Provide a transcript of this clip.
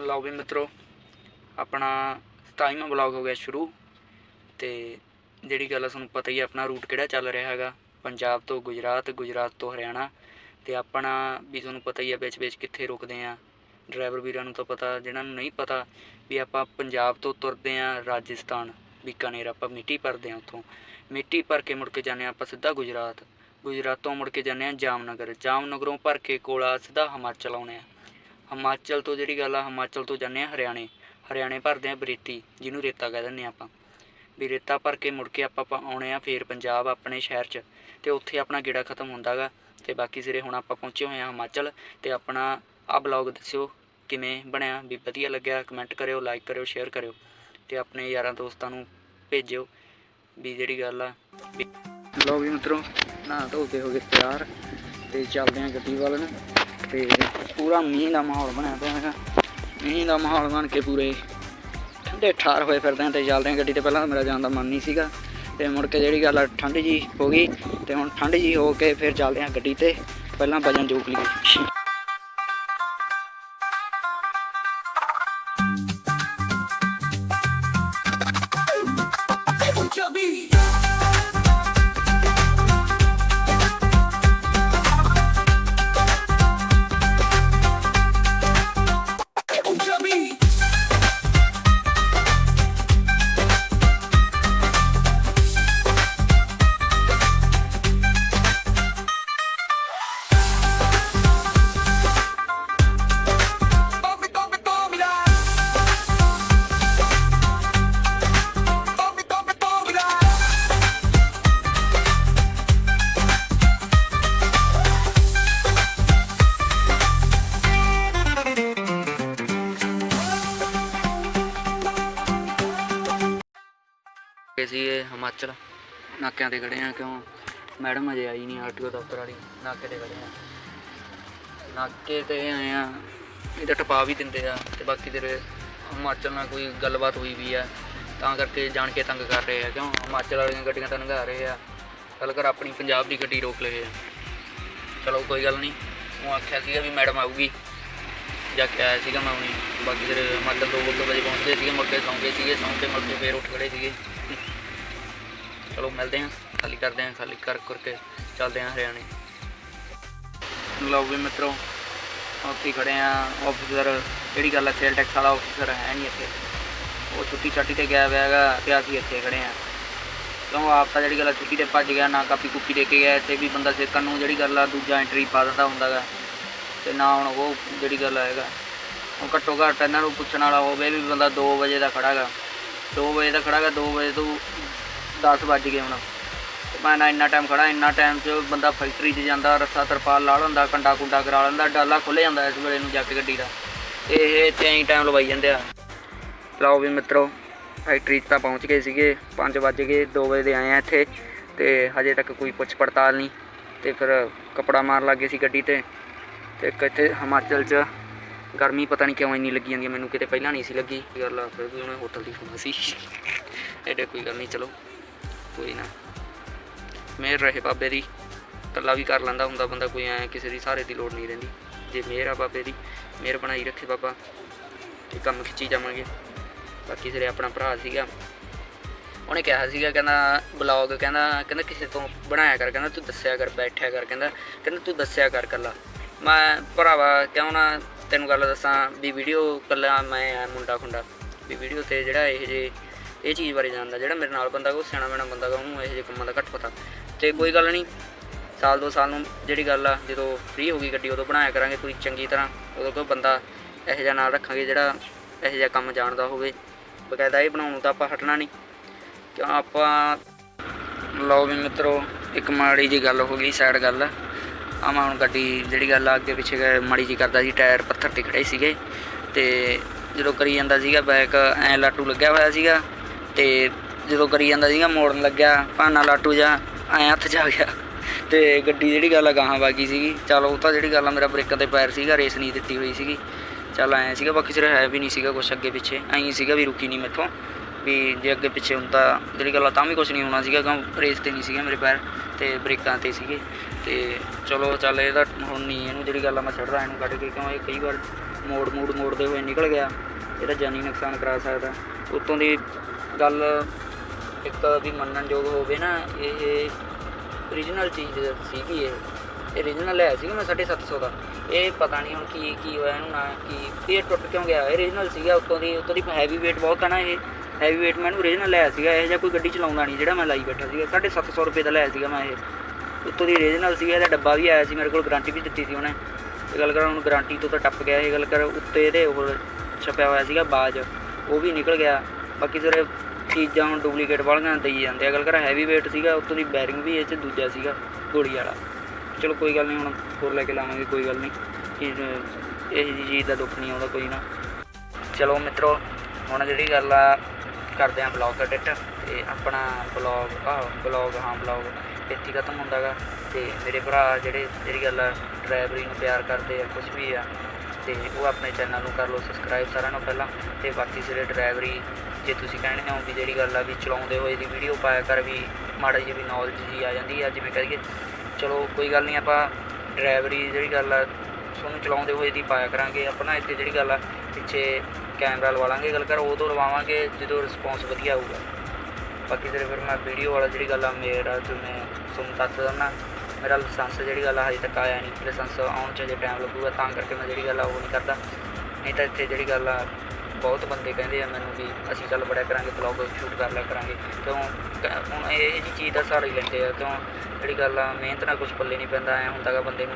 ਲਓ ਵੀ ਮਿੱਤਰੋ, ਆਪਣਾ 27ਵਾਂ ਬਲੌਗ ਹੋ ਗਿਆ ਸ਼ੁਰੂ ਤੇ ਜਿਹੜੀ ਗੱਲ ਆ ਤੁਹਾਨੂੰ ਪਤਾ ਹੀ ਆ, ਆਪਣਾ ਰੂਟ ਕਿਹੜਾ ਚੱਲ ਰਿਹਾ ਹੈਗਾ। ਪੰਜਾਬ ਤੋਂ ਗੁਜਰਾਤ ਗੁਜਰਾਤ ਤੋਂ ਹਰਿਆਣਾ ਤੇ ਆਪਣਾ ਵੀ ਤੁਹਾਨੂੰ ਪਤਾ ਹੀ ਆ, ਵਿੱਚ ਵਿੱਚ ਕਿੱਥੇ ਰੁਕਦੇ ਆ। ਡਰਾਈਵਰ ਵੀਰਾਂ ਨੂੰ ਤਾਂ ਪਤਾ, ਜਿਹਨਾਂ ਨੂੰ ਨਹੀਂ ਪਤਾ ਵੀ ਆਪਾਂ ਪੰਜਾਬ ਤੋਂ ਤੁਰਦੇ ਆ ਰਾਜਸਥਾਨ, ਬੀਕਾਨੇਰ, ਆਪਾਂ ਮਿੱਟੀ ਭਰਦੇ ਆ ਉੱਥੋਂ। ਮਿੱਟੀ ਭਰ ਕੇ ਮੁੜ ਕੇ ਜਾਂਦੇ ਆ ਆਪਾਂ ਸਿੱਧਾ ਗੁਜਰਾਤ। ਗੁਜਰਾਤੋਂ ਮੁੜ ਕੇ ਜਾਂਦੇ ਆ ਜਾਮਨਗਰ। ਜਾਮਨਗਰੋਂ ਭਰ ਕੇ ਕੋਲਾ ਸਿੱਧਾ ਹਿਮਾਚਲ ਆਉਣੇ ਆ। ਹਿਮਾਚਲ ਤੋਂ ਜਿਹੜੀ ਗੱਲ ਆ, ਹਿਮਾਚਲ ਤੋਂ ਜਾਂਦੇ ਆ ਹਰਿਆਣੇ। ਹਰਿਆਣੇ ਭਰਦੇ ਆ ਬਰੇਤੀ, ਜਿਹਨੂੰ ਰੇਤਾ ਕਹਿ ਦਿੰਦੇ ਆ ਆਪਾਂ। ਵੀ ਰੇਤਾ ਭਰ ਕੇ ਮੁੜ ਕੇ ਆਪਾਂ ਆਉਣੇ ਆ ਫੇਰ ਪੰਜਾਬ ਆਪਣੇ ਸ਼ਹਿਰ 'ਚ, ਤੇ ਉੱਥੇ ਆਪਣਾ ਗੇੜਾ ਖਤਮ ਹੁੰਦਾਗਾ। ਤੇ ਬਾਕੀ ਸਿਰੇ ਹੁਣ ਆਪਾਂ ਪਹੁੰਚੇ ਹੋਏ ਆ ਹਿਮਾਚਲ, ਤੇ ਆਪਣਾ ਆ ਬਲੌਗ ਦੱਸਿਓ, ਕਿਵੇਂ ਬਣਿਆ, ਵੀ ਵਧੀਆ ਲੱਗਿਆ ਕਮੈਂਟ ਕਰਿਓ ਲਾਈਕ ਕਰਿਓ ਸ਼ੇਅਰ ਕਰਿਓ, ਤੇ ਆਪਣੇ ਯਾਰਾਂ ਦੋਸਤਾਂ ਨੂੰ ਭੇਜਿਓ, ਵੀ ਜਿਹੜੀ ਗੱਲ ਆ, ਵੀ ਲੋ ਵੀ ਮਿੱਤਰੋ ਨਾ ਧੋ ਕੇ ਹੋ ਗਏ ਤਿਆਰ, ਤੇ ਚੱਲਦੇ ਆ ਗੱਡੀ ਵੱਲ ਨੂੰ। ਤੇ ਪੂਰਾ ਮੀਂਹ ਦਾ ਮਾਹੌਲ ਬਣਿਆ ਪਿਆ ਹੈਗਾ। ਮੀਂਹ ਦਾ ਮਾਹੌਲ ਬਣ ਕੇ ਪੂਰੇ ਠੰਡੇ ਠਾਰ ਹੋਏ ਫਿਰਦੇ ਆ ਤੇ ਚੱਲਦੇ ਆ ਗੱਡੀ ਤੇ। ਪਹਿਲਾਂ ਤਾਂ ਮੇਰਾ ਜਾਣ ਦਾ ਮਨ ਨਹੀਂ ਸੀਗਾ ਤੇ ਮੁੜ ਕੇ ਜਿਹੜੀ ਗੱਲ ਠੰਡ ਜੀ ਹੋ ਗਈ ਤੇ ਹੁਣ ਠੰਡ ਜੀ ਹੋ ਕੇ ਫਿਰ ਚੱਲਦੇ ਆ ਗੱਡੀ ਤੇ। ਪਹਿਲਾਂ ਵਜਨ ਜੋਕ ਲਈਏ ਗਏ ਸੀ ਇਹ ਹਿਮਾਚਲ। ਨਾਕਿਆਂ ਤੇ ਖੜੇ ਆ ਕਿਉਂ? ਮੈਡਮ ਅਜੇ ਆਈ ਨਹੀਂ ਆਰਟੀਓ ਦਫ਼ਤਰ ਵਾਲੀ। ਨਾਕੇ ਤੇ ਖੜੇ ਆ। ਨਾਕੇ ਤੇ ਆਏ ਆ। ਇਹ ਤਾਂ ਟਪਾ ਵੀ ਦਿੰਦੇ ਆ ਤੇ ਬਾਕੀ ਤੇਰੇ ਹਿਮਾਚਲ ਨਾਲ ਕੋਈ ਗੱਲਬਾਤ ਹੋਈ ਵੀ ਆ। ਤਾਂ ਕਰਕੇ ਜਾਣ ਕੇ ਤੰਗ ਕਰ ਰਹੇ ਆ। ਕਿਉਂ? ਹਿਮਾਚਲ ਵਾਲੀਆਂ ਗੱਡੀਆਂ ਤਾਂ ਲੰਘਾ ਰਹੇ ਆ। ਚੱਲ ਕਰ ਆਪਣੀ ਪੰਜਾਬ ਦੀ ਗੱਡੀ ਰੋਕ ਲਏ ਆ। ਚਲੋ ਕੋਈ ਗੱਲ ਨਹੀਂ ਉਹ ਆਖਿਆ ਸੀਗਾ ਵੀ ਮੈਡਮ ਆਊਗੀ। ਜਾ ਕੇ ਆਇਆ ਸੀਗਾ ਮੈਂ ਹੁਣੀ। ਬਾਕੀ ਤੇਰੇ ਹਿਮਾਚਲ ਦੋ ਦੋ ਵਜੇ ਪਹੁੰਚਦੇ ਸੀਗੇ। ਮੁੜ ਕੇ ਸੌਂ ਗਏ ਸੀਗੇ। ਸੌਂ ਕੇ ਮੁੜ ਕੇ ਫੇਰ ਉੱਠ ਖੜੇ ਸੀਗੇ। ਚਲੋ ਮਿਲਦੇ ਹਾਂ, ਖਾਲੀ ਕਰਦੇ ਹਾਂ, ਖਾਲੀ ਕਰ ਕਰਕੇ ਚੱਲਦੇ ਹਾਂ ਹਰਿਆਣੇ। ਲਓ ਵੀ ਮਿੱਤਰੋ, ਉੱਥੇ ਹੀ ਖੜੇ ਆ ਆਫੀਸਰ ਜਿਹੜੀ ਗੱਲ ਹੈ ਸੇਲ ਟੈਕਸ ਵਾਲਾ ਆਫੀਸਰ ਹੈ ਨਹੀਂ ਇੱਥੇ। ਉਹ ਛੁੱਟੀ ਛਾਟੀ ਤੇ ਗਿਆ ਹੋਇਆ ਹੈਗਾ ਤੇ ਅਸੀਂ ਇੱਥੇ ਖੜੇ ਆ ਕਿਉਂ, ਆਪ ਤਾਂ ਜਿਹੜੀ ਗੱਲ ਹੈ ਛੁੱਟੀ ਤੇ ਭੱਜ ਗਿਆ, ਨਾ ਕਾਪੀ ਕੁੱਪੀ ਦੇ ਕੇ ਗਿਆ, ਇੱਥੇ ਵੀ ਬੰਦਾ ਸੇਕਣ ਨੂੰ ਜਿਹੜੀ ਗੱਲ ਆ, ਦੂਜਾ ਐਂਟਰੀ ਪਾ ਦਿੰਦਾ ਹੁੰਦਾਗਾ ਤੇ ਨਾ ਹੁਣ ਉਹ ਜਿਹੜੀ ਗੱਲ ਆਏਗਾ ਉਹ ਘੱਟੋ ਘੱਟ ਇਹਨਾਂ ਨੂੰ ਪੁੱਛਣ ਵਾਲਾ ਹੋਵੇ ਵੀ ਬੰਦਾ 2 ਵਜੇ ਦਾ ਖੜਾਗਾ 2 ਵਜੇ ਦਾ ਖੜਾਗਾ 2 ਵਜੇ ਤੋਂ 10 ਵੱਜ ਗਏ ਹੁਣ। ਮੈਂ ਨਾ ਇੰਨਾ ਟਾਈਮ ਖੜਾ ਇੰਨਾ ਟਾਈਮ 'ਚ ਬੰਦਾ ਫੈਕਟਰੀ 'ਚ ਜਾਂਦਾ, ਰੱਸਾ ਤਰਪਾਲ ਲਾ ਲੈਂਦਾ, ਕੰਡਾ ਕੁੰਡਾ ਕਰਾ ਲੈਂਦਾ, ਡਾਲਾ ਖੁੱਲ ਜਾਂਦਾ ਇਸ ਵੇਲੇ ਨੂੰ ਜਾ ਕੇ ਗੱਡੀ ਦਾ। ਤੇ ਇਹ ਇੱਥੇ ਐਂ ਟਾਈਮ ਲਵਾਈ ਜਾਂਦੇ ਆ। ਲਓ ਵੀ ਮਿੱਤਰੋ ਫੈਕਟਰੀ 'ਚ ਤਾਂ ਪਹੁੰਚ ਗਏ ਸੀਗੇ 5 ਵੱਜ ਗਏ 2 ਵਜੇ ਦੇ ਆਏ ਆ ਇੱਥੇ, ਤੇ ਹਜੇ ਤੱਕ ਕੋਈ ਪੁੱਛ ਪੜਤਾਲ ਨਹੀਂ। ਤੇ ਫਿਰ ਕਪੜਾ ਮਾਰਨ ਲੱਗੇ ਸੀ ਗੱਡੀ ਤੇ। ਤੇ ਇੱਕ ਇੱਥੇ ਹਿਮਾਚਲ 'ਚ ਗਰਮੀ ਪਤਾ ਨਹੀਂ ਕਿਉਂ ਇੰਨੀ ਲੱਗੀ ਜਾਂਦੀ ਮੈਨੂੰ ਕਿਤੇ ਪਹਿਲਾਂ ਨਹੀਂ ਸੀ ਲੱਗੀ। ਗੱਲ ਫਿਰ ਵੀ ਉਹਨੇ ਹੋਟਲ ਦੀ ਸੁਣੀ ਸੀ। ਐਡੇ ਕੋਈ ਗੱਲ ਨਹੀਂ ਚਲੋ। ਕੋਈ ਨਾ। ਮਿਹਰ ਰਹੇ ਬਾਬੇ ਦੀ, ਇਕੱਲਾ ਵੀ ਕਰ ਲੈਂਦਾ ਹੁੰਦਾ ਬੰਦਾ, ਕੋਈ ਐ ਕਿਸੇ ਦੀ ਸਹਾਰੇ ਦੀ ਲੋੜ ਨਹੀਂ ਰਹਿੰਦੀ। ਜੇ ਮਿਹਰ ਆ ਬਾਬੇ ਦੀ ਮਿਹਰ ਬਣਾਈ ਰੱਖੇ ਬਾਬਾ, ਤੇ ਕੰਮ ਖਿੱਚੀ ਜਾਵਾਂਗੇ। ਬਾਕੀ ਸਿਰੇ ਆਪਣਾ ਭਰਾ ਸੀਗਾ, ਉਹਨੇ ਕਿਹਾ ਸੀਗਾ, ਕਹਿੰਦਾ ਬਲੌਗ ਕਹਿੰਦਾ ਕਹਿੰਦਾ ਕਿਸੇ ਤੋਂ ਬਣਾਇਆ ਕਰ, ਕਹਿੰਦਾ ਤੂੰ ਦੱਸਿਆ ਕਰ, ਬੈਠਿਆ ਕਰ, ਕਹਿੰਦਾ ਕਹਿੰਦਾ ਤੂੰ ਦੱਸਿਆ ਕਰ ਕੱਲਾ ਮੈਂ ਭਰਾਵਾ, ਕਿਉਂ ਨਾ ਤੈਨੂੰ ਗੱਲ ਦੱਸਾਂ ਵੀ ਵੀਡੀਓ ਕੱਲਾ ਮੈਂ ਆ ਮੁੰਡਾ ਖੁੰਡਾ। ਵੀ ਵੀਡੀਓ ਤੇ ਜਿਹੜਾ ਇਹ ਜੇ ਇਹ ਚੀਜ਼ ਬਾਰੇ ਜਾਣਦਾ, ਜਿਹੜਾ ਮੇਰੇ ਨਾਲ ਬੰਦਾ ਉਹ ਸਿਆਣਾ ਮੈਣਾ ਬੰਦਾ ਗਾ, ਉਹਨੂੰ ਇਹੋ ਜਿਹੇ ਕੰਮਾਂ ਦਾ ਘੱਟ ਪਤਾ। ਤੇ ਕੋਈ ਗੱਲ ਨਹੀਂ, ਸਾਲ ਦੋ ਸਾਲ ਨੂੰ ਜਿਹੜੀ ਗੱਲ ਆ, ਜਦੋਂ ਫ੍ਰੀ ਹੋ ਗਈ ਗੱਡੀ, ਉਦੋਂ ਬਣਾਇਆ ਕਰਾਂਗੇ ਪੂਰੀ ਚੰਗੀ ਤਰ੍ਹਾਂ। ਉਦੋਂ ਕੋਈ ਬੰਦਾ ਇਹੋ ਜਿਹਾ ਨਾਲ ਰੱਖਾਂਗੇ ਜਿਹੜਾ ਇਹੋ ਜਿਹਾ ਕੰਮ ਜਾਣਦਾ ਹੋਵੇ। ਬਕਾਇਦਾ ਇਹ ਬਣਾਉਣ ਨੂੰ ਤਾਂ ਆਪਾਂ ਹਟਣਾ ਨਹੀਂ। ਕਿਉਂ ਆਪਾਂ, ਲਓ ਵੀ ਮਿੱਤਰੋ, ਇੱਕ ਮਾੜੀ ਜੀ ਗੱਲ ਹੋ ਗਈ ਸਾਈਡ ਗੱਲ। ਆ ਮੈਂ ਹੁਣ ਗੱਡੀ, ਜਿਹੜੀ ਗੱਲ ਆ, ਅੱਗੇ ਪਿੱਛੇ ਗਏ, ਮਾੜੀ ਜੀ ਕਰਦਾ ਸੀ, ਟਾਇਰ ਪੱਥਰ ਤੇ ਖੜੇ ਸੀਗੇ। ਤੇ ਜਦੋਂ ਕਰੀ ਜਾਂਦਾ ਸੀਗਾ ਬੈਕ ਐ ਲਾਟੂ ਲੱਗਿਆ ਹੋਇਆ ਸੀਗਾ। ਤੇ ਜਦੋਂ ਕਰੀ ਜਾਂਦਾ ਸੀਗਾ, ਮੋੜਨ ਲੱਗਿਆ, ਭਾਨਾ ਲਾਟੂ ਜਾ ਐ ਹੱਥ ਜਾ ਗਿਆ। ਤੇ ਗੱਡੀ ਜਿਹੜੀ ਗੱਲ ਆ, ਗਾਹਾਂ ਵਾਗੀ ਸੀਗੀ। ਚਲ ਉਹ ਤਾਂ ਜਿਹੜੀ ਗੱਲ ਆ, ਮੇਰਾ ਬ੍ਰੇਕਾਂ ਤੇ ਪੈਰ ਸੀਗਾ, ਰੇਸ ਨਹੀਂ ਦਿੱਤੀ ਹੋਈ ਸੀਗੀ। ਚੱਲ ਐ ਸੀਗਾ, ਬਾਕੀ ਸਿਰ ਹੈ ਵੀ ਨਹੀਂ ਸੀਗਾ ਕੁਛ ਅੱਗੇ ਪਿੱਛੇ। ਐਂ ਸੀਗਾ ਵੀ ਰੁਕੀ ਨਹੀਂ ਮੈਥੋਂ। ਵੀ ਜੇ ਅੱਗੇ ਪਿੱਛੇ ਹੁੰਦਾ ਜਿਹੜੀ ਗੱਲ ਆ, ਤਾਂ ਵੀ ਕੁਝ ਨਹੀਂ ਹੋਣਾ ਸੀਗਾ, ਕਿਉਂ ਰੇਸ ਤੇ ਨਹੀਂ ਸੀਗਾ ਮੇਰੇ ਪੈਰ ਤੇ ਬ੍ਰੇਕਾਂ ਤੇ ਸੀਗੇ। ਤੇ ਚਲੋ ਚੱਲ ਇਹਦਾ ਹੁਣ ਨਹੀਂ ਇਹਨੂੰ ਜਿਹੜੀ ਗੱਲ ਆ, ਮੈਂ ਛੱਡਦਾ ਇਹਨੂੰ ਕੱਢ ਕੇ, ਕਿਉਂ ਇਹ ਕਈ ਵਾਰ ਮੋੜ ਮੋੜ ਮੋੜਦੇ ਹੋਏ ਨਿਕਲ ਗਿਆ। ਇਹਦਾ ਜਾਨੀ ਨੁਕਸਾਨ ਕਰਾ ਸਕਦਾ। ਉਤੋਂ ਦੀ ਗੱਲ ਇੱਕ ਵੀ ਮੰਨਣਯੋਗ ਹੋਵੇ ਨਾ, ਇਹ ਓਰੀਜਨਲ ਚੀਜ਼ ਸੀਗੀ ਇਹ। ਇਹ ਓਰੀਜਨਲ ਲਿਆ ਸੀਗਾ ਮੈਂ 750 ਦਾ। ਇਹ ਪਤਾ ਨਹੀਂ ਹੁਣ ਕੀ ਕੀ ਹੋਇਆ ਇਹਨੂੰ ਨਾ, ਕੀ, ਇਹ ਟੁੱਟ ਕਿਉਂ ਗਿਆ? ਇਹ ਓਰੀਜਨਲ ਸੀਗਾ, ਉੱਤੋਂ ਦੀ ਉੱਤੋਂ ਦੀ ਹੈਵੀ weight ਬਹੁਤ ਆ ਨਾ ਇਹ। ਹੈਵੀ weight ਮੈਂ ਇਹਨੂੰ ਓਰੀਜਨਲ ਲਿਆ ਸੀਗਾ, ਇਹ ਜਿਹਾ ਕੋਈ ਗੱਡੀ ਚਲਾਉਂਦਾ ਨਹੀਂ ਜਿਹੜਾ ਮੈਂ ਲਾਈ ਬੈਠਾ ਸੀਗਾ। 750 ਰੁਪਏ ਦਾ ਲਿਆ ਸੀਗਾ ਮੈਂ ਇਹ। ਉੱਤੋਂ ਦੀ ਓਰੀਜਨਲ ਸੀਗਾ, ਇਹਦਾ ਡੱਬਾ ਵੀ ਆਇਆ ਸੀ, ਮੇਰੇ ਕੋਲ ਗਾਰੰਟੀ ਵੀ ਦਿੱਤੀ ਸੀ ਉਹਨੇ। ਇਹ ਗੱਲ ਕਰਾਂ, ਹੁਣ ਗਾਰੰਟੀ ਤੋਂ ਤਾਂ ਟੱਪ ਗਿਆ, ਇਹ ਗੱਲ ਕਰ, ਉੱਤੇ ਇਹਦੇ ਉਹ ਛਪਿਆ ਹੋਇਆ ਸੀਗਾ ਬਾਜ। ਉਹ ਵੀ ਨਿਕਲ ਗਿਆ। ਬਾਕੀ ਸਾਰੇ ਚੀਜ਼ਾਂ ਹੁਣ ਡੁਪਲੀਕੇਟ ਵਾਲੀਆਂ ਦੇਈ ਜਾਂਦੇ ਆ। ਗੱਲ ਕਰ ਹੈਵੀ weight ਸੀਗਾ, ਉੱਤੋਂ ਦੀ ਬੈਰਿੰਗ ਵੀ ਇਹ ਚ ਦੂਜਾ ਸੀਗਾ ਗੋਲੀ ਵਾਲਾ। ਚਲੋ ਕੋਈ ਗੱਲ ਨਹੀਂ ਹੁਣ ਹੋਰ ਲੈ ਕੇ ਲਾਵਾਂਗੇ, ਕੋਈ ਗੱਲ ਨਹੀਂ ਕਿ ਇਹ ਜੀ ਚੀਜ਼ ਦਾ ਦੁੱਖ ਨਹੀਂ ਆਉਂਦਾ ਕੋਈ ਨਾ। ਚਲੋ ਮਿੱਤਰੋ, ਹੁਣ ਜਿਹੜੀ ਗੱਲ ਆ, ਕਰਦੇ ਆਂ ਬਲੌਗ ਐਡਿਟ ਤੇ ਆਪਣਾ ਬਲੌਗ ਆ ਬਲੌਗ ਹਾਂ ਬਲੌਗ ਇੱਥੇ ਹੀ ਖਤਮ ਹੁੰਦਾਗਾ। ਤੇ ਮੇਰੇ ਭਰਾ ਜਿਹੜੇ, ਜਿਹੜੀ ਗੱਲ ਆ ਡਰਾਈਵਰੀ ਨੂੰ ਪਿਆਰ ਕਰਦੇ ਆ ਕੁਝ ਵੀ ਆ ਤੇ ਉਹ ਆਪਣੇ ਚੈਨਲ ਨੂੰ ਕਰ ਲਓ ਸਬਸਕ੍ਰਾਈਬ ਸਾਰਿਆਂ ਨੂੰ ਪਹਿਲਾਂ। ਤੇ ਬਾਕੀ ਜਿਹੜੇ ਡਰਾਈਵਰੀ ਜੇ ਤੁਸੀਂ ਕਹਿੰਦੇ ਹੋ ਵੀ ਜਿਹੜੀ ਗੱਲ ਆ ਵੀ ਚਲਾਉਂਦੇ ਹੋਏ ਦੀ ਵੀਡੀਓ ਪਾਇਆ ਕਰ ਵੀ ਮਾੜਾ ਜਿਹੀ ਵੀ ਨੌਲੇਜ ਜੀ ਆ ਜਾਂਦੀ ਆ, ਜਿਵੇਂ ਕਹੀਏ ਚਲੋ, ਕੋਈ ਗੱਲ ਨਹੀਂ, ਆਪਾਂ ਡਰਾਈਵਰੀ ਜਿਹੜੀ ਗੱਲ ਆ, ਤੁਹਾਨੂੰ ਚਲਾਉਂਦੇ ਹੋਏ ਦੀ ਪਾਇਆ ਕਰਾਂਗੇ। ਆਪਣਾ ਇੱਥੇ ਜਿਹੜੀ ਗੱਲ ਆ, ਪਿੱਛੇ ਕੈਮਰਾ ਲਵਾ ਲਾਂਗੇ ਗੱਲ ਕਰ ਉਦੋਂ ਲਵਾਵਾਂਗੇ ਜਦੋਂ ਰਿਸਪੌਂਸ ਵਧੀਆ ਆਊਗਾ। ਬਾਕੀ ਤੇਰੇ ਫਿਰ ਮੈਂ ਵੀਡੀਓ ਵਾਲਾ ਜਿਹੜੀ ਗੱਲ ਆ, ਮੇਰਾ ਜਿਵੇਂ ਤੁਹਾਨੂੰ ਦੱਸ ਦਿੰਦਾ। ਮੇਰਾ ਲਾਇਸੈਂਸ ਜਿਹੜੀ ਗੱਲ ਆ, ਹਜੇ ਤੱਕ ਆਇਆ ਨਹੀਂ। ਲਾਇਸੈਂਸ ਆਉਣ 'ਚ ਜੇ ਟਾਈਮ ਲੱਗੂਗਾ, ਤਾਂ ਕਰਕੇ ਮੈਂ ਜਿਹੜੀ ਗੱਲ ਆ, ਉਹ ਨਹੀਂ ਕਰਦਾ। ਨਹੀਂ ਤਾਂ ਇੱਥੇ ਜਿਹੜੀ ਗੱਲ ਆ, ਬਹੁਤ ਬੰਦੇ ਕਹਿੰਦੇ ਆ ਮੈਨੂੰ ਵੀ, ਅਸੀਂ ਚੱਲ ਬੜਿਆ ਕਰਾਂਗੇ ਬਲੌਗ ਸ਼ੂਟ ਕਰ ਲਿਆ ਕਰਾਂਗੇ। ਕਿਉਂ? ਕ- ਹੁਣ ਇਹ ਜੀ ਚੀਜ਼ ਦਾ ਸਹਾਰਾ ਹੀ ਲੈਂਦੇ ਆ। ਕਿਉਂ? ਜਿਹੜੀ ਗੱਲ ਆ, ਮਿਹਨਤ ਨਾਲ ਕੁਝ ਪੱਲੇ ਨਹੀਂ ਪੈਂਦਾ, ਐ ਹੁੰਦਾਗਾ ਬੰਦੇ ਨੂੰ